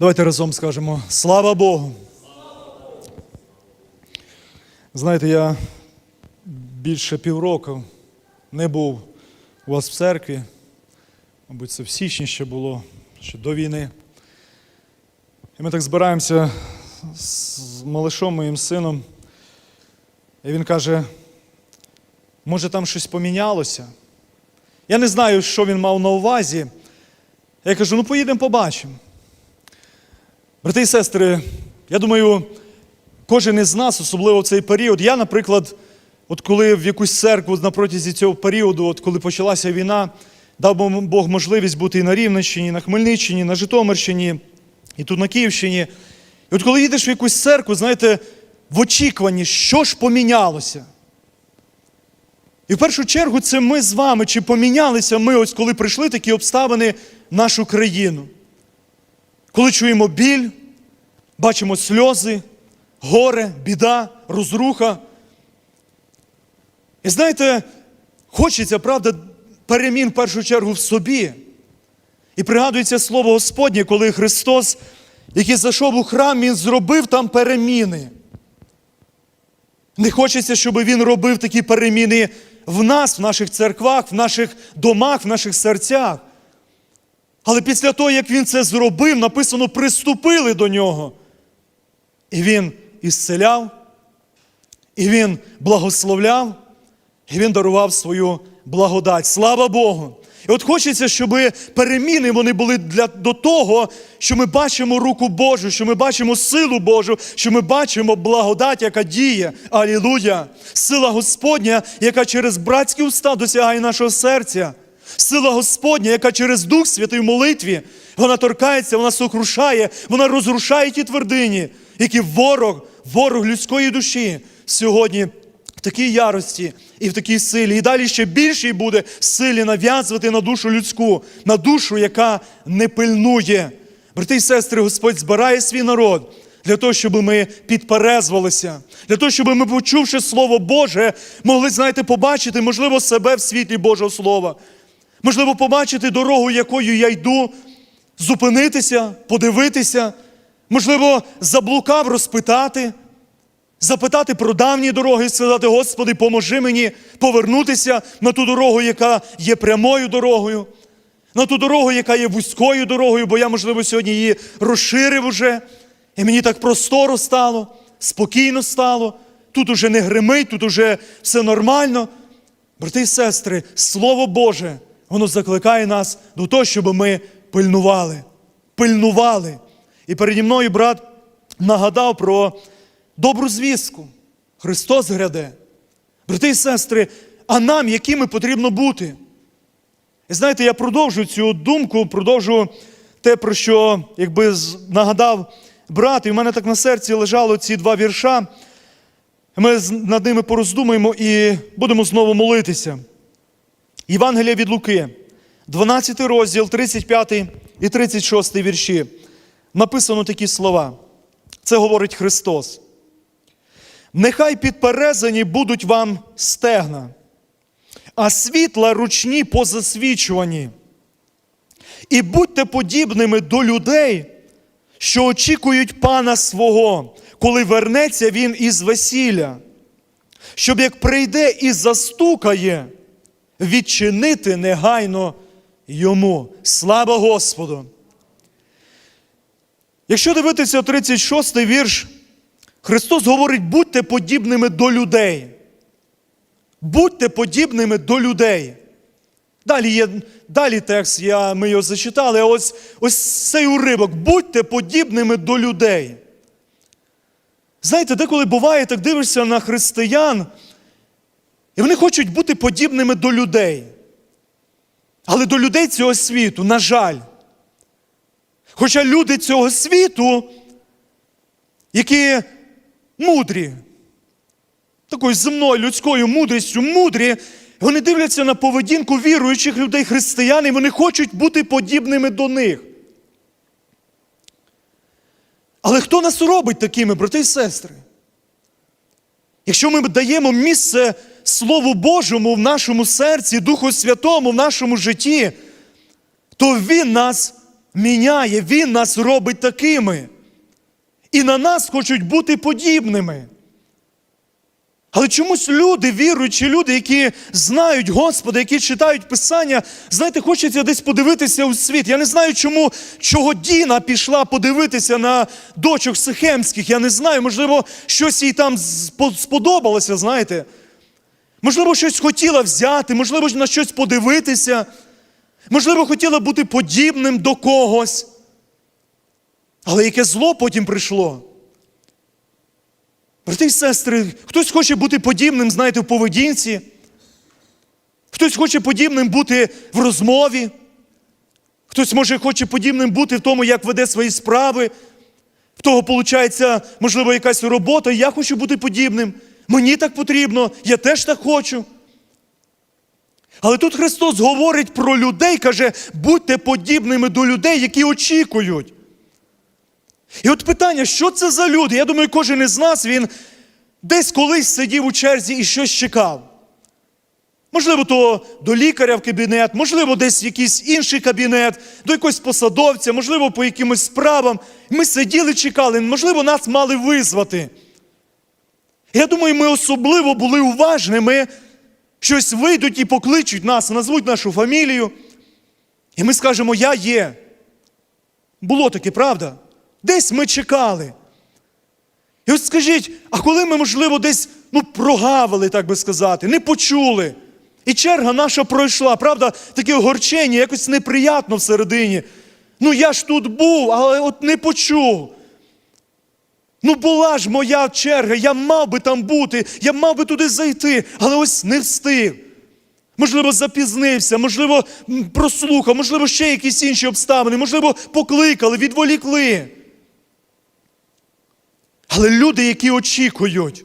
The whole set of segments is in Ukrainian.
Давайте разом скажемо слава Богу. Знаєте, я більше півроку не був у вас в церкві. Мабуть, це в січні ще було, ще до війни. І ми так збираємося з малишом моїм сином. І він каже: може, там щось помінялося? Я не знаю, що він мав на увазі. Я кажу: ну поїдемо побачимо. Брати і сестри, я думаю, кожен із нас, особливо в цей період, я, наприклад, от коли в якусь церкву на протязі цього періоду, от коли почалася війна, дав Бог можливість бути і на Рівненщині, і на Хмельниччині, і на Житомирщині, і тут на Київщині. І от коли їдеш в якусь церкву, знаєте, в очікуванні, що ж помінялося. І в першу чергу це ми з вами, чи помінялися ми, ось коли прийшли такі обставини в нашу країну. Коли чуємо біль, бачимо сльози, горе, біда, розруха. І знаєте, хочеться, правда, перемін в першу чергу в собі. І пригадується слово Господнє, коли Христос, який зайшов у храм, Він зробив там переміни. Не хочеться, щоб Він робив такі переміни в нас, в наших церквах, в наших домах, в наших серцях. Але після того, як він це зробив, написано, приступили до нього. І він ісцеляв, і він благословляв, і він дарував свою благодать. Слава Богу! І от хочеться, щоб переміни вони були для, до того, що ми бачимо руку Божу, що ми бачимо силу Божу, що ми бачимо благодать, яка діє. Алілуя! Сила Господня, яка через братські уста досягає нашого серця. Сила Господня, яка через Дух Святий в молитві, вона торкається, вона сокрушає, вона розрушає ті твердині, які ворог, ворог людської душі сьогодні в такій ярості і в такій силі. І далі ще більшій буде силі нав'язувати на душу людську, на душу, яка не пильнує. Брати і сестри, Господь збирає свій народ. Для того, щоб ми підперезвалися, для того, щоб ми, почувши Слово Боже, могли, знаєте, побачити, можливо, себе в світлі Божого Слова. Можливо, побачити дорогу, якою я йду, зупинитися, подивитися, можливо, заблукав розпитати, запитати про давні дороги і сказати, Господи, поможи мені повернутися на ту дорогу, яка є прямою дорогою, на ту дорогу, яка є вузькою дорогою, бо я, можливо, сьогодні її розширив уже, і мені так просторо стало, спокійно стало. Тут уже не гримить, тут уже все нормально. Брати і сестри, Слово Боже, воно закликає нас до того, щоб ми пильнували. Пильнували. І переді мною брат нагадав про добру звістку. Христос гряде. Брати і сестри, а нам, якими потрібно бути? І знаєте, я продовжую цю думку, продовжую те, про що якби нагадав брат, і в мене так на серці лежало ці два вірша. Ми над ними пороздумаємо і будемо знову молитися. Євангелія від Луки, 12 розділ, 35 і 36 вірші. Написано такі слова. Це говорить Христос. Нехай підперезані будуть вам стегна, а світла ручні позасвічувані. І будьте подібними до людей, що очікують пана свого, коли вернеться він із весілля, щоб як прийде і застукає, відчинити негайно йому. Слава Господу! Якщо дивитися 36 й вірш, Христос говорить, будьте подібними до людей. Будьте подібними до людей. Далі є далі текст, я, ми його зачитали, ось, ось цей уривок. Будьте подібними до людей. Знаєте, деколи буває, так дивишся на християн, і вони хочуть бути подібними до людей. Але до людей цього світу, на жаль. Хоча люди цього світу, які мудрі, такою земною людською мудрістю, мудрі, вони дивляться на поведінку віруючих людей, християн, і вони хочуть бути подібними до них. Але хто нас робить такими, брати і сестри? Якщо ми даємо місце Слову Божому в нашому серці, Духу Святому в нашому житті, то Він нас міняє, Він нас робить такими. І на нас хочуть бути подібними. Але чомусь люди, віруючі люди, які знають Господа, які читають Писання, знаєте, хочеться десь подивитися у світ. Я не знаю, чому чого Діна пішла подивитися на дочок Сихемських. Я не знаю, можливо, щось їй там сподобалося, знаєте. Можливо, щось хотіла взяти, можливо, на щось подивитися. Можливо, хотіла бути подібним до когось. Але яке зло потім прийшло? Брати і сестри, хтось хоче бути подібним, знаєте, в поведінці, хтось хоче подібним бути в розмові, хтось може хоче подібним бути в тому, як веде свої справи. В того, виходить, можливо, якась робота, я хочу бути подібним. Мені так потрібно, я теж так хочу. Але тут Христос говорить про людей, каже, будьте подібними до людей, які очікують. І от питання, що це за люди? Я думаю, кожен із нас він десь колись сидів у черзі і щось чекав. Можливо, то до лікаря в кабінет, можливо, десь в якийсь інший кабінет, до якогось посадовця, можливо, по якимось справам. Ми сиділи, чекали, можливо, нас мали визвати. Я думаю, ми особливо були уважними, щось вийдуть і покличуть нас, назвуть нашу фамілію. І ми скажемо, я є. Було таке, правда? Десь ми чекали. І от скажіть, а коли ми, можливо, десь ну, прогавили, так би сказати, не почули. І черга наша пройшла, правда, таке огорчення, якось неприятно всередині. Ну я ж тут був, але от не почув. Ну, була ж моя черга, я мав би там бути, я мав би туди зайти, але ось не встиг. Можливо, запізнився, можливо, прослухав, можливо, ще якісь інші обставини, можливо, покликали, відволікли. Але люди, які очікують,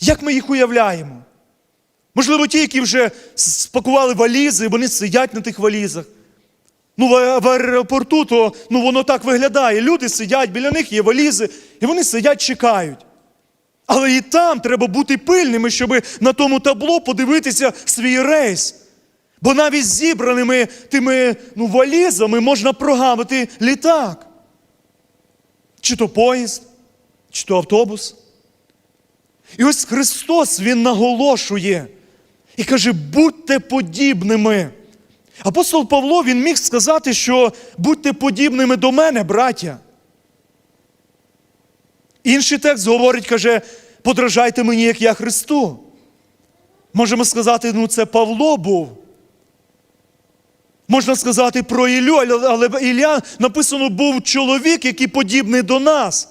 як ми їх уявляємо? Можливо, ті, які вже спакували валізи, вони сидять на тих валізах. Ну, в, аеропорту то ну, воно так виглядає. Люди сидять, біля них є валізи, і вони сидять, чекають. Але і там треба бути пильними, щоб на тому табло подивитися свій рейс. Бо навіть зібраними тими ну, валізами можна прогавити літак. Чи то поїзд, чи то автобус. І ось Христос Він наголошує і каже, будьте подібними. Апостол Павло він міг сказати, що будьте подібними до мене, браття. Інший текст говорить, каже, подражайте мені, як я Христу. Можемо сказати, ну це Павло був. Можна сказати про Ілю, але- Ілля написано був чоловік, який подібний до нас.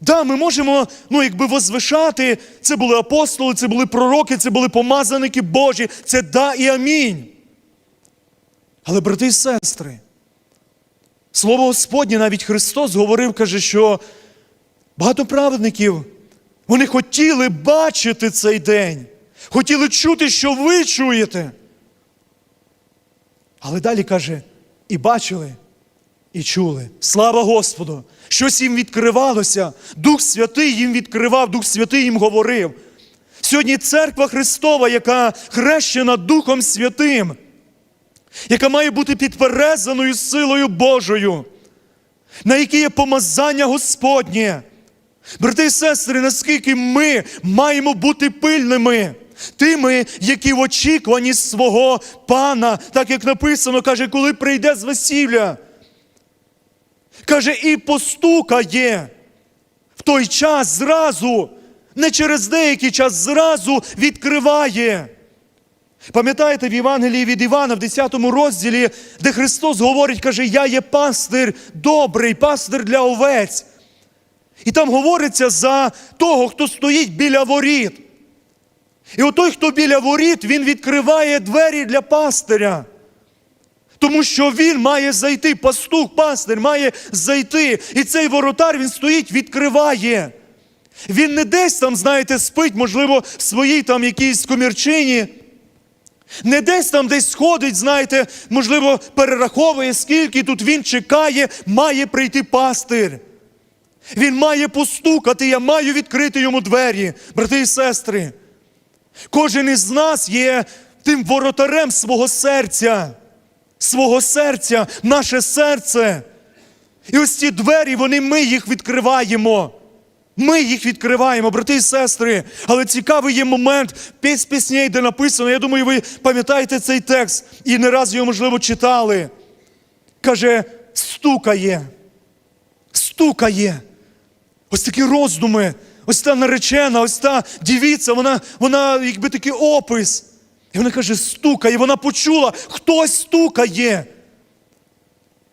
Да, ми можемо, ну, якби возвишати, це були апостоли, це були пророки, це були помазаники Божі, це да і амінь. Але, брати і сестри, слово Господнє, навіть Христос говорив, каже, що багато праведників, вони хотіли бачити цей день, хотіли чути, що ви чуєте. Але далі каже, і бачили, і чули. Слава Господу! Щось їм відкривалося. Дух Святий їм відкривав, Дух Святий їм говорив. Сьогодні церква Христова, яка хрещена Духом Святим, яка має бути підперезаною силою Божою, на якій є помазання Господнє. Брати і сестри, наскільки ми маємо бути пильними, тими, які в очікуванні свого пана, так як написано, каже, коли прийде з весілля. Каже, і постукає. В той час зразу, не через деякий час, зразу відкриває. Пам'ятаєте в Євангелії від Івана в 10 розділі, де Христос говорить, каже, я є пастир добрий, пастир для овець. І там говориться за того, хто стоїть біля воріт. І отой, хто біля воріт, він відкриває двері для пастиря. Тому що він має зайти, пастух, пастир має зайти. І цей воротар він стоїть, відкриває. Він не десь там, знаєте, спить, можливо, в своїй там якійсь комірчині. Не десь там десь сходить, знаєте, можливо, перераховує, скільки тут він чекає, має прийти пастир. Він має постукати, я маю відкрити йому двері, брати і сестри. Кожен із нас є тим воротарем свого серця. свого серця, наше серце. І ось ці двері, вони ми їх відкриваємо. Ми їх відкриваємо, брати і сестри. Але цікавий є момент піс пісней, де написано. Я думаю, ви пам'ятаєте цей текст і не раз його, можливо, читали. Каже, стукає, стукає. Ось такі роздуми. Ось та наречена, ось та дівіця, вона, вона якби такий опис. І вона каже, стукає, вона почула, хтось стукає.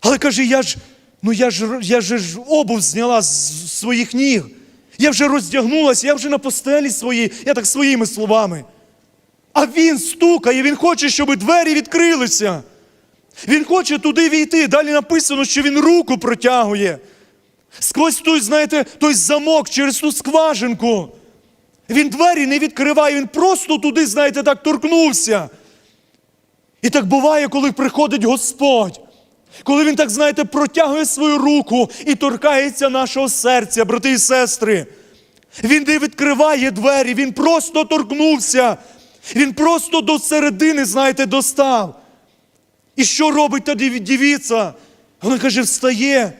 Але каже, я ж, ну я ж, я ж обув зняла з своїх ніг. Я вже роздягнулася, я вже на постелі своїй, я так своїми словами. А він стукає, він хоче, щоб двері відкрилися. Він хоче туди війти. Далі написано, що він руку протягує. Сквозь той, знаєте, той замок через ту скважинку. Він двері не відкриває, він просто туди, знаєте, так торкнувся. І так буває, коли приходить Господь. Коли він так, знаєте, протягує свою руку і торкається нашого серця, брати і сестри. Він не відкриває двері, він просто торкнувся. Він просто до середини, знаєте, достав. І що робить та дів- дівіця? Вона каже, встає.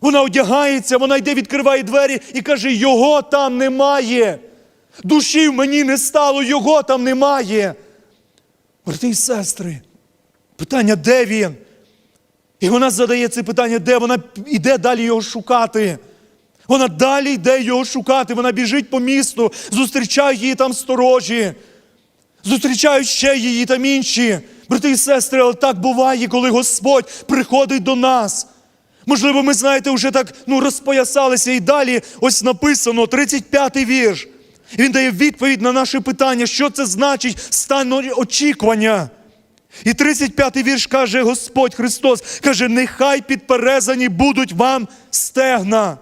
Вона одягається, вона йде, відкриває двері і каже: його там немає. Душі в мені не стало, його там немає. Брати і сестри, питання, де він? І вона задає це питання, де вона йде далі його шукати. Вона далі йде його шукати. Вона біжить по місту, зустрічає її там сторожі, зустрічають ще її там інші. Брати і сестри, але так буває, коли Господь приходить до нас. Можливо, ми знаєте, вже так ну, розпоясалися і далі ось написано, 35-й вірш. Він дає відповідь на наше питання, що це значить стан очікування. І 35-й вірш каже Господь Христос, каже, нехай підперезані будуть вам стегна,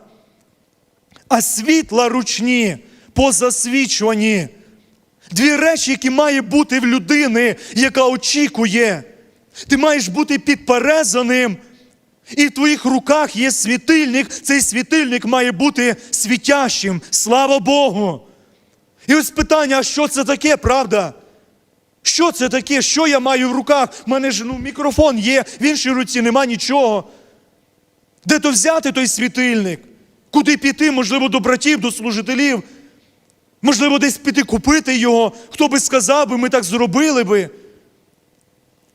а світла ручні позасвічувані. Дві речі, які має бути в людини, яка очікує. Ти маєш бути підперезаним, і в твоїх руках є світильник. Цей світильник має бути світящим. Слава Богу! І ось питання, а що це таке, правда? Що це таке? Що я маю в руках? У мене ж ну, мікрофон є, в іншій руці нема нічого. Де то взяти той світильник? Куди піти, можливо, до братів, до служителів? Можливо, десь піти купити його. Хто би сказав би, ми так зробили би.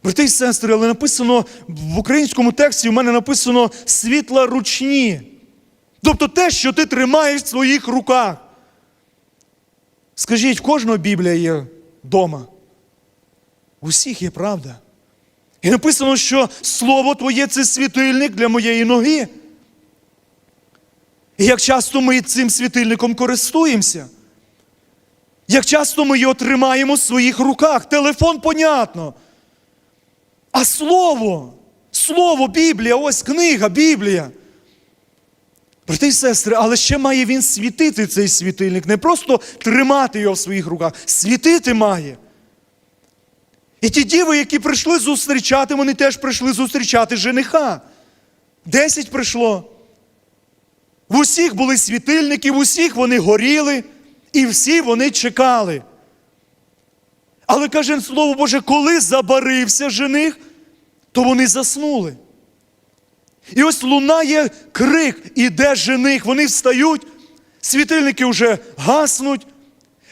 Брати і сестри, але написано в українському тексті, в мене написано світла ручні. Тобто те, що ти тримаєш в своїх руках. Скажіть, в кожного Біблія є вдома? У всіх є правда. І написано, що Слово Твоє це світильник для моєї ноги. І як часто ми цим світильником користуємося? Як часто ми його тримаємо в своїх руках? Телефон, понятно. А слово, слово, Біблія, ось книга, Біблія. Брати і сестри, але ще має він світити цей світильник, не просто тримати його в своїх руках, світити має. І ті діви, які прийшли зустрічати, вони теж прийшли зустрічати жениха. Десять прийшло. В усіх були світильники, в усіх вони горіли, і всі вони чекали. Але каже Слово Боже, коли забарився жених, то вони заснули. І ось лунає крик, іде жених. Вони встають, світильники вже гаснуть.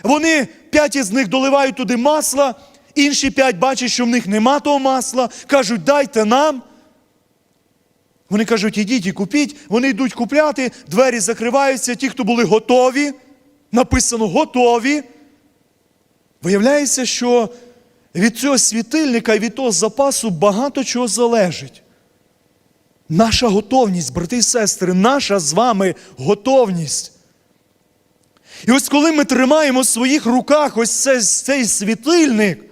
Вони п'ять із них доливають туди масла, інші п'ять бачать, що в них нема того масла, кажуть, дайте нам. Вони кажуть, ідіть і купіть. Вони йдуть купляти, двері закриваються, ті, хто були готові, написано готові. Виявляється, що від цього світильника і від того запасу багато чого залежить. Наша готовність, брати і сестри, наша з вами готовність. І ось коли ми тримаємо в своїх руках ось цей, цей світильник,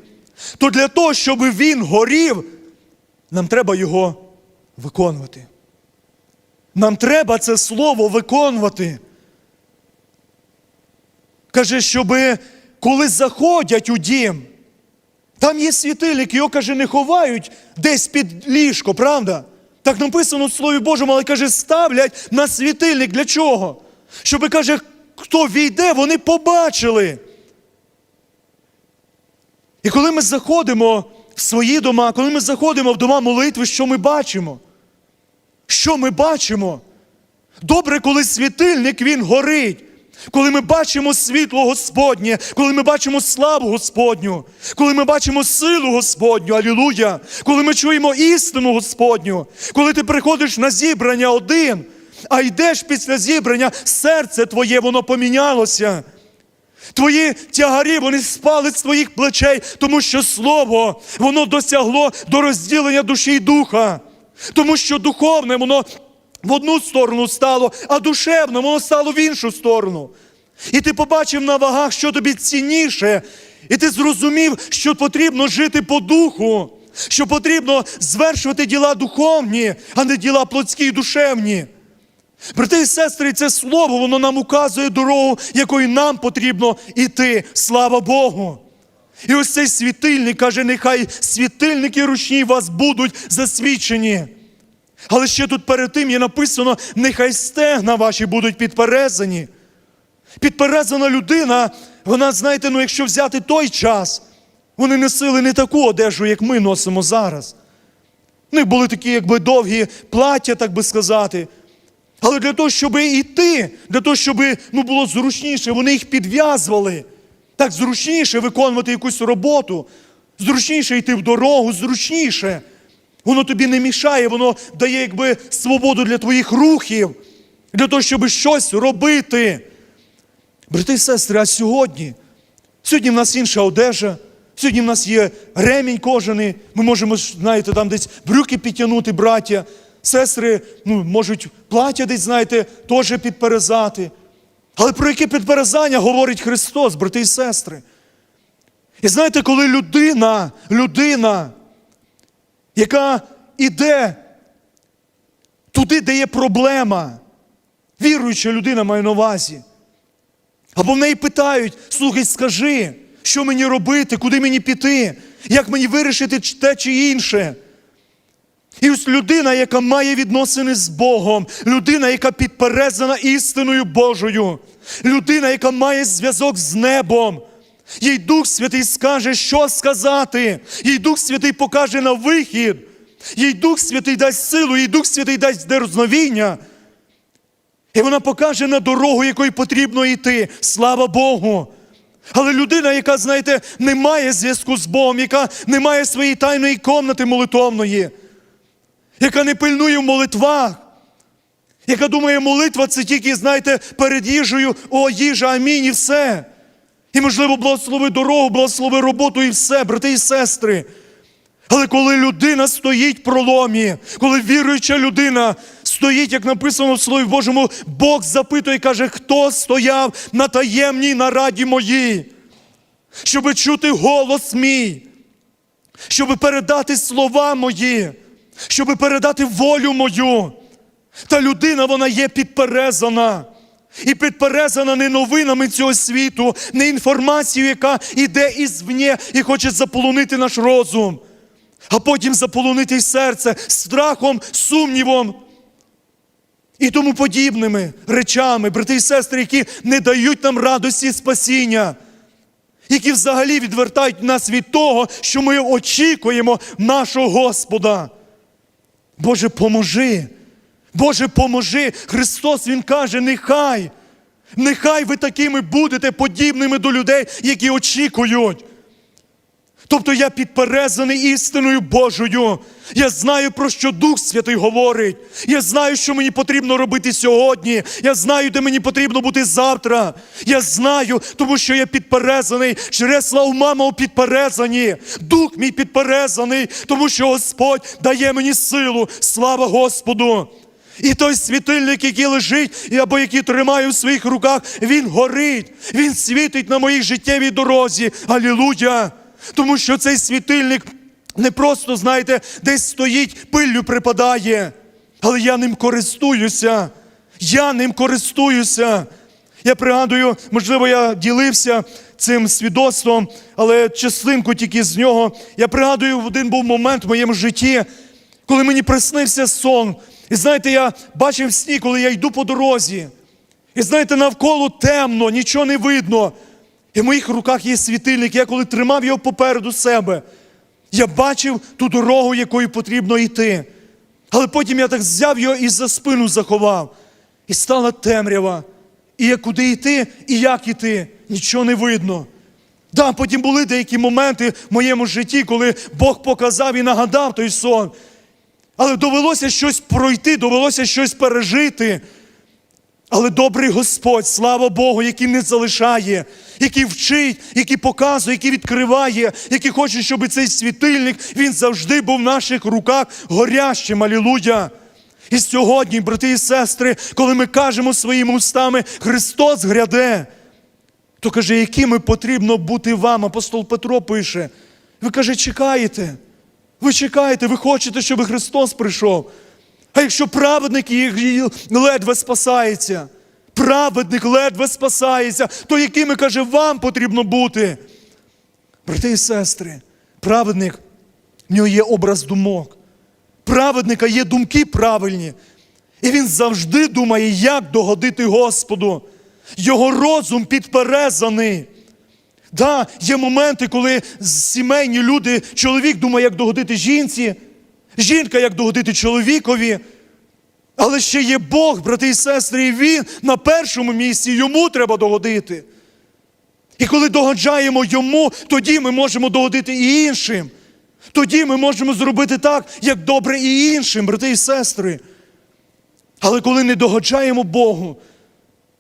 то для того, щоб він горів, нам треба його виконувати. Нам треба це слово виконувати. Каже, щоб коли заходять у дім, там є світильник, його каже, не ховають десь під ліжко, правда? Так написано в Слові Божому, але каже, ставлять на світильник для чого? Щоби каже, хто війде, вони побачили. І коли ми заходимо в свої дома, коли ми заходимо в дома молитви, що ми бачимо? Що ми бачимо? Добре, коли світильник він горить. Коли ми бачимо світло Господнє, коли ми бачимо славу Господню, коли ми бачимо силу Господню, алілуя, коли ми чуємо істину Господню, коли ти приходиш на зібрання один, а йдеш після зібрання, серце твоє, воно помінялося. Твої тягарі, вони спали з твоїх плечей, тому що слово, воно досягло до розділення душі й духа. Тому що духовне, воно в одну сторону стало, а душевне, воно стало в іншу сторону. І ти побачив на вагах, що тобі цінніше, і ти зрозумів, що потрібно жити по духу, що потрібно звершувати діла духовні, а не діла плотські і душевні. Брати і сестри, це слово, воно нам указує дорогу, якою нам потрібно йти. Слава Богу! І ось цей світильник каже, нехай світильники ручні вас будуть засвідчені. Але ще тут перед тим є написано, нехай стегна ваші будуть підперезані. Підперезана людина, вона, знаєте, ну якщо взяти той час, вони носили не таку одежу, як ми носимо зараз. У них були такі, якби довгі плаття, так би сказати. Але для того, щоб йти, для того, щоб ну, було зручніше, вони їх підв'язували. Так зручніше виконувати якусь роботу, зручніше йти в дорогу, зручніше. Воно тобі не мішає, воно дає якби свободу для твоїх рухів, для того, щоб щось робити. Брати і сестри, а сьогодні? Сьогодні в нас інша одежа, сьогодні в нас є ремінь кожаний, ми можемо, знаєте, там десь брюки підтягнути, браття. Сестри ну, можуть плаття десь, знаєте, теж підперезати. Але про яке підперезання говорить Христос, брати і сестри? І знаєте, коли людина, людина, яка іде туди, де є проблема, віруюча людина має на увазі, або в неї питають: слухай, скажи, що мені робити, куди мені піти, як мені вирішити те чи інше. І ось людина, яка має відносини з Богом, людина, яка підперезана істиною Божою, людина, яка має зв'язок з небом. Їй Дух Святий скаже, що сказати. Їй Дух Святий покаже на вихід. Їй Дух Святий дасть силу, їй Дух Святий дасть дерзновіння. І вона покаже на дорогу, якою потрібно йти. Слава Богу! Але людина, яка, знаєте, не має зв'язку з Богом, яка не має своєї тайної комнати молитовної, яка не пильнує в молитвах, яка думає, молитва це тільки, знаєте, перед їжею, о, їжа, амінь, і все. І, можливо, благослови дорогу, благослови роботу і все, брати і сестри. Але коли людина стоїть в проломі, коли віруюча людина стоїть, як написано в Слові Божому, Бог запитує і каже, хто стояв на таємній нараді моїй, щоб чути голос мій, щоб передати слова мої, щоб передати волю мою. Та людина, вона є підперезана. І підперезана не новинами цього світу, не інформацією, яка йде ізвні і хоче заполонити наш розум, а потім заполонити й серце страхом, сумнівом і тому подібними речами, брати і сестри, які не дають нам радості і спасіння, які взагалі відвертають нас від того, що ми очікуємо нашого Господа. Боже, поможи. Боже, поможи. Христос Він каже, нехай, нехай ви такими будете подібними до людей, які очікують. Тобто я підперезаний істиною Божою. Я знаю, про що Дух Святий говорить. Я знаю, що мені потрібно робити сьогодні. Я знаю, де мені потрібно бути завтра. Я знаю, тому що я підперезаний. Через славу маму підперезані. Дух мій підперезаний, тому що Господь дає мені силу. Слава Господу! І той світильник, який лежить, або який тримаю в своїх руках, він горить, він світить на моїй життєвій дорозі. Алілуя! Тому що цей світильник не просто, знаєте, десь стоїть, пиллю припадає, але я ним користуюся. Я ним користуюся. Я пригадую, можливо, я ділився цим свідоцтвом, але частинку тільки з нього. Я пригадую, в один був момент в моєму житті, коли мені приснився сон. І знаєте, я бачив сні, коли я йду по дорозі. І знаєте, навколо темно, нічого не видно. І в моїх руках є світильник, я коли тримав його попереду себе. Я бачив ту дорогу, якою потрібно йти. Але потім я так взяв його і за спину заховав. І стала темрява. І як куди йти, і як йти, нічого не видно. Да, потім були деякі моменти в моєму житті, коли Бог показав і нагадав той сон. Але довелося щось пройти, довелося щось пережити. Але добрий Господь, слава Богу, який не залишає, який вчить, який показує, який відкриває, який хоче, щоб цей світильник він завжди був в наших руках горящим. Алілуя! І сьогодні, брати і сестри, коли ми кажемо своїми устами Христос гряде, то каже, якими потрібно бути вам. Апостол Петро пише. Ви каже, чекаєте. Ви чекаєте, ви хочете, щоб Христос прийшов. А якщо праведник ледве спасається, праведник ледве спасається, то якими, каже, вам потрібно бути? Брати і сестри, праведник, в нього є образ думок. Праведника є думки правильні. І він завжди думає, як догодити Господу. Його розум підперезаний. Да, є моменти, коли сімейні люди, чоловік думає, як догодити жінці, жінка, як догодити чоловікові. Але ще є Бог, брати і сестри, і Він на першому місці, йому треба догодити. І коли догоджаємо йому, тоді ми можемо догодити і іншим. Тоді ми можемо зробити так, як добре і іншим, брати і сестри. Але коли не догоджаємо Богу,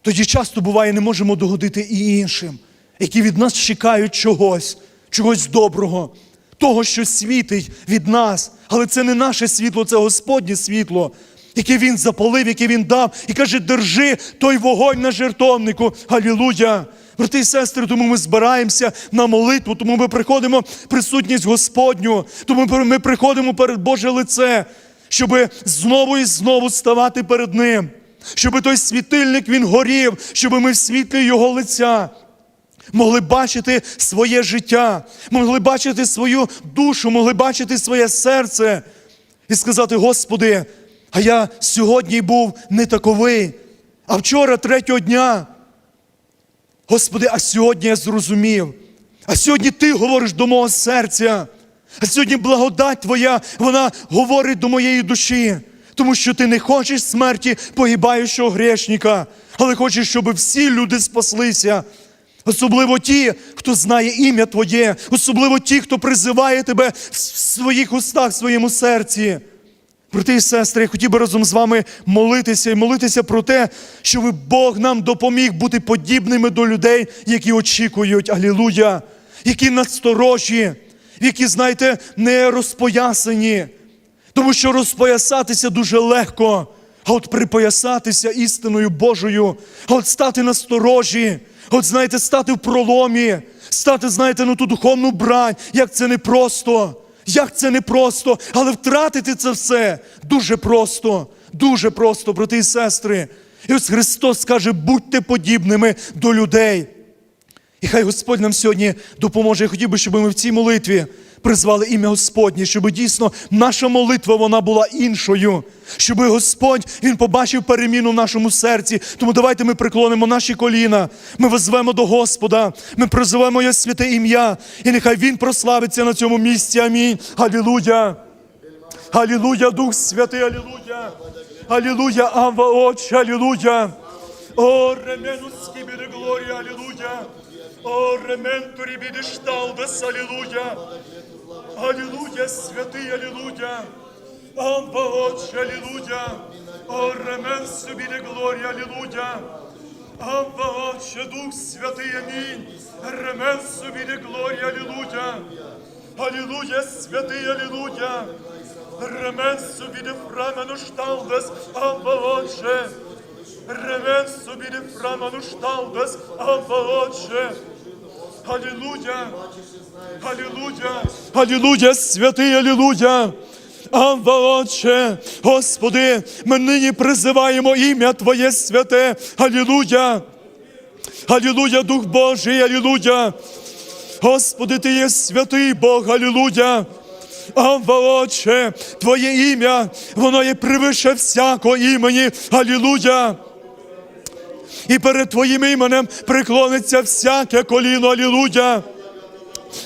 тоді часто буває, не можемо догодити і іншим, які від нас чекають чогось, чогось доброго, того, що світить від нас. Але це не наше світло, це Господнє світло, яке Він запалив, яке Він дав, і каже, держи той вогонь на жертовнику. Алілуя! Брати і сестри, тому ми збираємося на молитву, тому ми приходимо присутність Господню, тому ми приходимо перед Боже лице, щоб знову і знову ставати перед Ним, щоб той світильник він горів, щоб ми в світлі Його лиця могли бачити своє життя, могли бачити свою душу, могли бачити своє серце і сказати: Господи, а я сьогодні був не таковий, а вчора третього дня. Господи, а сьогодні я зрозумів. А сьогодні Ти говориш до мого серця. А сьогодні благодать Твоя, вона говорить до моєї душі. Тому що ти не хочеш смерті погибаючого грешника, але хочеш, щоб всі люди спаслися. Особливо ті, хто знає ім'я Твоє, особливо ті, хто призиває тебе в своїх устах, в своєму серці. Брати і сестри, я хотів би разом з вами молитися і молитися про те, щоб Бог нам допоміг бути подібними до людей, які очікують, алілуя, які насторожі, які, знаєте, не розпоясані. Тому що розпоясатися дуже легко, а от припоясатися істиною Божою, а от стати насторожі, а от, знаєте, стати в проломі, стати, знаєте, на ту духовну брань, як це непросто. Як це непросто, але втратити це все дуже просто, дуже просто, брати і сестри. І ось Христос каже, будьте подібними до людей. І хай Господь нам сьогодні допоможе. Я хотів би, щоб ми в цій молитві призвали ім'я Господнє, щоб дійсно наша молитва вона була іншою, щоб Господь Він побачив переміну в нашому серці. Тому давайте ми приклонимо наші коліна, ми визвемо до Господа, ми призивемо Його святе ім'я, і нехай Він прославиться на цьому місці. Амінь. Алілуя. Алілуя, Дух Святий, Алілуя. Алілуя, Ава Отче, Алілуя. О, ременуски біде глорія, Алілуя. О, рементурі біде шталдес, Алілуя. Алілуя, святий, Алілуя. Ава Отче, Алілуя. О, ременсу біде глорія, Алілуя. Ава Отче, Дух Святий, Амінь. Ременсу біде глорія, Алілуя. Алілуя, святий, Алілуя. Ременсу біде фрамену шталдес, Ава Отче. Ремен собі не фраману шталдес, Ава Отче. Алілуя! Алілуя! Алілуя, святий, алілуя! Ава Отче, Господи, ми нині призиваємо ім'я Твоє святе. Алілуя! Алілуя, Дух Божий, алілуя! Господи, Ти є святий Бог, алілуя! Ава, Отче, Твоє ім'я, воно є превише всякого імені. Алілуя! І перед Твоїм іменем приклониться всяке коліно, алілуя!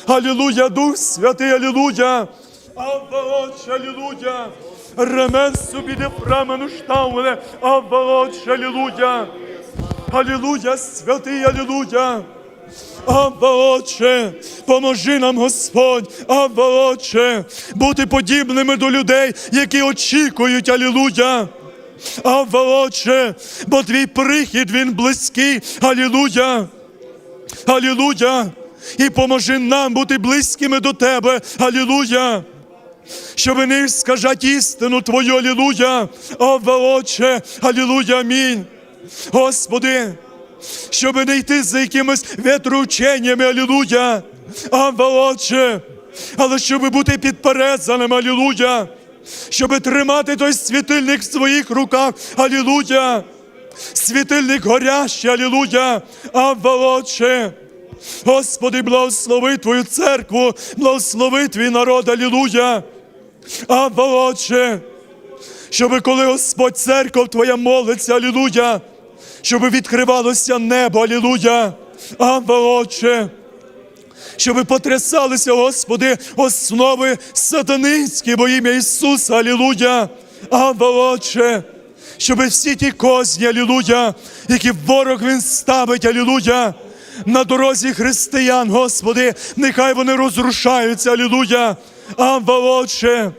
Алілуя, Дух Святий, Алілуя. Отче, Алілуя. Ремен собі де прамену штауне. Авва, Отче, Алілуя. Святий, Алілуя. Абба, Отче, поможи нам, Господь, Абба, Отче, бути подібними до людей, які очікують, Алілуя. Абба, Отче, бо твій прихід, він близький, Алілуя. Алілуя. І поможи нам бути близькими до Тебе, Алілуя. Щоб не скажати істину Твою, Алілуя. Абба, Отче, Алілуя, амінь. Господи, щоб не йти за якимись вітроученнями, алілуя, Авва, Отче, але щоб бути підперезаним, алілуя, щоб тримати той світильник в своїх руках, алілуя, світильник горящий, алілуя, Авва, Отче. Господи, благослови Твою церкву, благослови Твій народ, алілуя, Авва, Отче, щоб коли Господь церков Твоя молиться, алілуя, щоб відкривалося небо, алілуя, Авва, Отче, щоб потрясалися, Господи, основи сатанинські во ім'я Ісуса, алілуя, Авва, Отче, щоб всі ті козні, алілуя, які ворог він ставить, алілуя, на дорозі християн, Господи, нехай вони розрушаються, алілуя, Авва, Отче,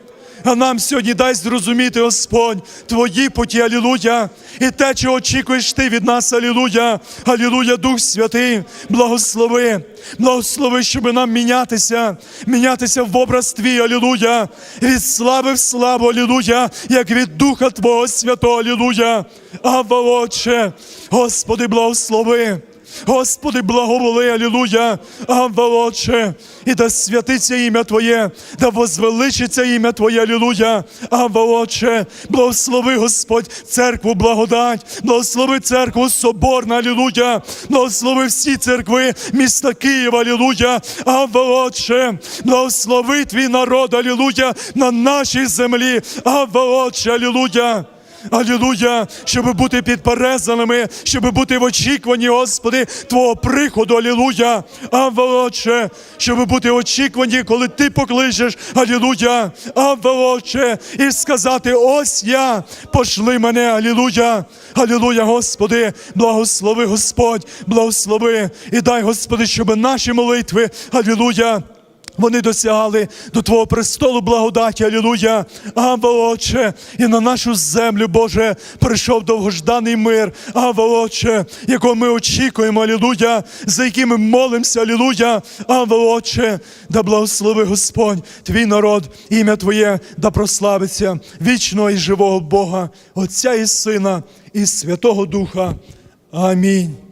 а нам сьогодні дай зрозуміти, Господь, Твої путі, Алілуя, і те, що очікуєш Ти від нас, Алілуя, Алілуя, Дух Святий, благослови, благослови, щоб нам мінятися, мінятися в образ Твій, Алілуя, від слави в славу, Алілуя, як від Духа Твого Святого, Алілуя, Авва, Отче, Господи, благослови. Господи, благоволи, алілуя, Отче, і да святиться ім'я Твоє, да возвеличиться ім'я Твоє, алілуя, Отче, благослови, Господь, церкву благодать, благослови церкву соборна, алілуя, благослови всі церкви міста Києва, алілуя, Отче, благослови Твій народ, алілуя, на нашій землі, Отче, алілуя. Алілуя, щоб бути підперезаними, щоб бути в очікуванні, Господи, Твого приходу, Алілуя. Авва, Отче, щоб бути в очікуванні, коли Ти покличеш, Алілуя. Авва, Отче, і сказати, ось я, пошли мене, Алілуя. Алілуя, Господи, благослови, Господь, благослови. І дай, Господи, щоб наші молитви, Алілуя. Вони досягали до Твого престолу благодаті, Алілуя. Ава, Отче, і на нашу землю, Боже, прийшов довгожданий мир, Ава, Отче, якого ми очікуємо, Алілуя, за яким ми молимося, Алілуя. Ава, Отче, да благослови Господь, Твій народ, ім'я Твоє, да прославиться вічного і живого Бога, Отця і Сина, і Святого Духа. Амінь.